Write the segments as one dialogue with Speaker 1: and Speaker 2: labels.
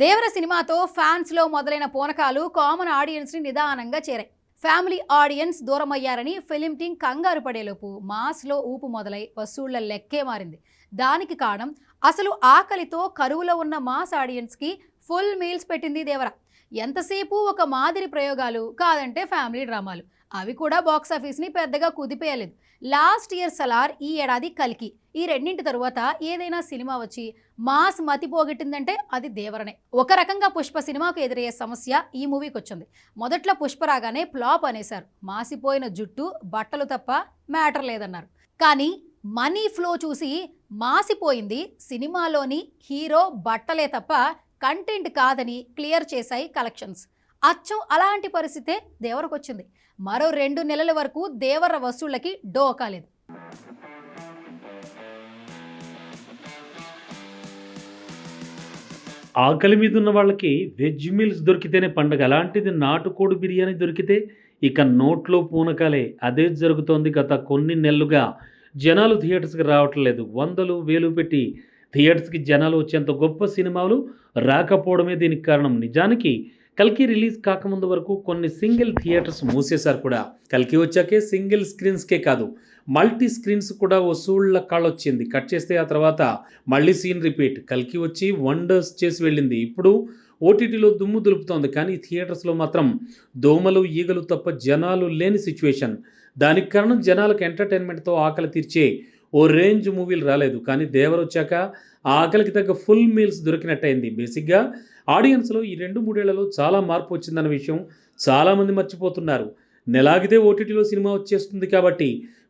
Speaker 1: దేవర సినిమాతో ఫ్యాన్స్లో మొదలైన పూనకాలు కామన్ ఆడియన్స్ని నిదానంగా చేరాయి. ఫ్యామిలీ ఆడియన్స్ దూరమయ్యారని ఫిలిం టీం కంగారు పడేలోపు మాస్లో ఊపు మొదలై వసూళ్ళ లెక్కే మారింది. దానికి కారణం అసలు ఆకలితో కరువులో ఉన్న మాస్ ఆడియన్స్కి ఫుల్ మీల్స్ పెట్టింది దేవర. ఎంతసేపు ఒక మాదిరి ప్రయోగాలు కాదంటే ఫ్యామిలీ డ్రామాలు. అవి కూడా బాక్స్ ఆఫీస్ని పెద్దగా కుదిపేయలేదు. లాస్ట్ ఇయర్ సలార్ ఈ ఏడాది కలికి. ఈ రెండింటి తరువాత ఏదైనా సినిమా వచ్చి మాస్ మతిపోగొట్టిందంటే అది దేవరనే. ఒక రకంగా పుష్ప సినిమాకు ఎదురయ్యే సమస్య ఈ మూవీకి వచ్చింది మొదట్లో పుష్ప రాగానే ఫ్లాప్ అనేశారు. మాసిపోయిన జుట్టు బట్టలు తప్ప మ్యాటర్ లేదన్నారు. కానీ మనీ ఫ్లో చూసి మాసిపోయింది సినిమాలోని హీరో బట్టలే తప్ప కంటెంట్ కాదని క్లియర్ చేశాయి కలెక్షన్స్ అచ్చం అలాంటి పరిస్థితే దేవరకు వచ్చింది మరో రెండు నెలల వరకు దేవర వసూళ్ళకి డో కాలేదు
Speaker 2: ఆకలి మీద ఉన్న వాళ్ళకి వెజ్ మీల్స్ దొరికితేనే పండగ. అలాంటిది నాటుకోడి బిర్యానీ దొరికితే ఇక నోట్లో పూనకాలే. అదే జరుగుతోంది గత కొన్ని నెలలుగా. జనాలు థియేటర్స్కి రావట్లేదు. వందలు వేలు పెట్టి థియేటర్స్కి జనాలు వచ్చేంత గొప్ప సినిమాలు రాకపోవడమే దీనికి కారణం. నిజానికి కల్కి రిలీజ్ కాకముందు వరకు కొన్ని సింగిల్ థియేటర్స్ మూసేశారు కూడా. కల్కి వచ్చాకే సింగిల్ స్క్రీన్స్కే కాదు మల్టీ స్క్రీన్స్ కూడా వసూళ్ళ కాళ్ళొచ్చింది. కట్ చేస్తే ఆ తర్వాత మళ్ళీ సీన్ రిపీట్. కల్కి వచ్చి వండర్స్ చేసి వెళ్ళింది. ఇప్పుడు ఓటీటీలో దుమ్ము దులుపుతోంది. కానీ థియేటర్స్లో మాత్రం దోమలు ఈగలు తప్ప జనాలు లేని సిచ్యువేషన్. దానికి కారణం జనాలకు ఎంటర్టైన్మెంట్తో ఆకలి తీర్చే ఓ రేంజ్ మూవీలు రాలేదు. కానీ దేవర్ వచ్చాక ఆకలికి తగ్గ ఫుల్ మీల్స్ దొరికినట్టయింది. బేసిక్గా ఆడియన్స్లో ఈ రెండు మూడేళ్ళలో చాలా మార్పు వచ్చిందన్న విషయం చాలామంది మర్చిపోతున్నారు. నెలాగితే ఓటీటీలో సినిమా వచ్చేస్తుంది కాబట్టి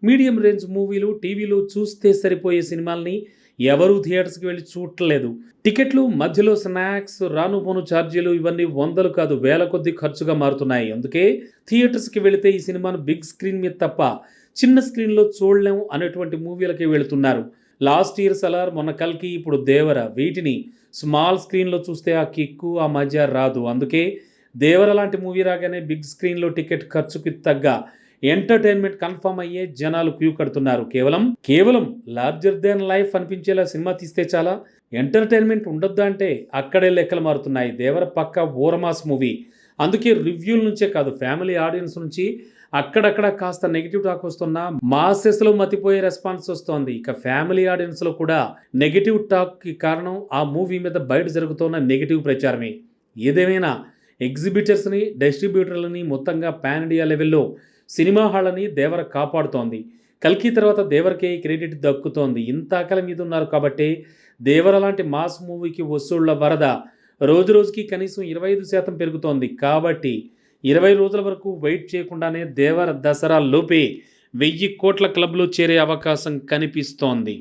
Speaker 2: మీడియం రేంజ్ మూవీలు టీవీలో చూస్తే సరిపోయే సినిమాల్ని ఎవరూ థియేటర్స్కి వెళ్ళి చూడట్లేదు. టికెట్లు మధ్యలో స్నాక్స్ రాను పోను ఛార్జీలు ఇవన్నీ వందలు కాదు వేల కొద్ది ఖర్చుగా మారుతున్నాయి. అందుకే థియేటర్స్కి వెళితే ఈ సినిమాను బిగ్ స్క్రీన్ మీద తప్ప చిన్న స్క్రీన్లో చూడలేం అనేటువంటి మూవీలకి వెళుతున్నారు. లాస్ట్ ఇయర్ సలార్ మొన్న కల్కి ఇప్పుడు దేవర. వీటిని స్మాల్ స్క్రీన్లో చూస్తే ఆ కిక్కు ఆ మజా రాదు. అందుకే దేవర లాంటి మూవీ రాగానే బిగ్ స్క్రీన్లో టికెట్ ఖర్చుకి తగ్గ ఎంటర్టైన్మెంట్ కన్ఫర్మ్ అయ్యే జనాలు క్యూ కడుతున్నారు. కేవలం కేవలం లార్జర్ దాన్ లైఫ్ అనిపించేలా సినిమా తీస్తే చాలా. ఎంటర్టైన్మెంట్ ఉండొద్దా అంటే అక్కడే లెక్కలు మారుతున్నాయి. దేవర పక్క ఓరమాస్ మూవీ. అందుకే రివ్యూల నుంచే కాదు ఫ్యామిలీ ఆడియన్స్ నుంచి అక్కడక్కడ కాస్త నెగిటివ్ టాక్ వస్తున్నా మాసెస్లో మతిపోయే రెస్పాన్స్ వస్తోంది. ఇక ఫ్యామిలీ ఆడియన్స్లో కూడా నెగిటివ్ టాక్కి కారణం ఆ మూవీ మీద బయట జరుగుతున్న నెగిటివ్ ప్రచారమే. ఏదేమైనా ఎగ్జిబిటర్స్ని డిస్ట్రిబ్యూటర్లని మొత్తంగా పాన్ ఇండియా లెవెల్లో సినిమా హాళ్ళని దేవర కాపాడుతోంది. కల్కి తర్వాత దేవరకే క్రెడిట్ దక్కుతోంది. ఇంత ఆకలి మీద ఉన్నారు కాబట్టి దేవర లాంటి మాస్ మూవీకి వసూళ్ళ వరద. రోజు రోజుకి కనీసం ఇరవై ఐదు శాతం పెరుగుతోంది. కాబట్టి ఇరవై రోజుల వరకు వెయిట్ చేయకుండానే దేవర దసరా లోపే వెయ్యి కోట్ల క్లబ్లో చేరే అవకాశం కనిపిస్తోంది.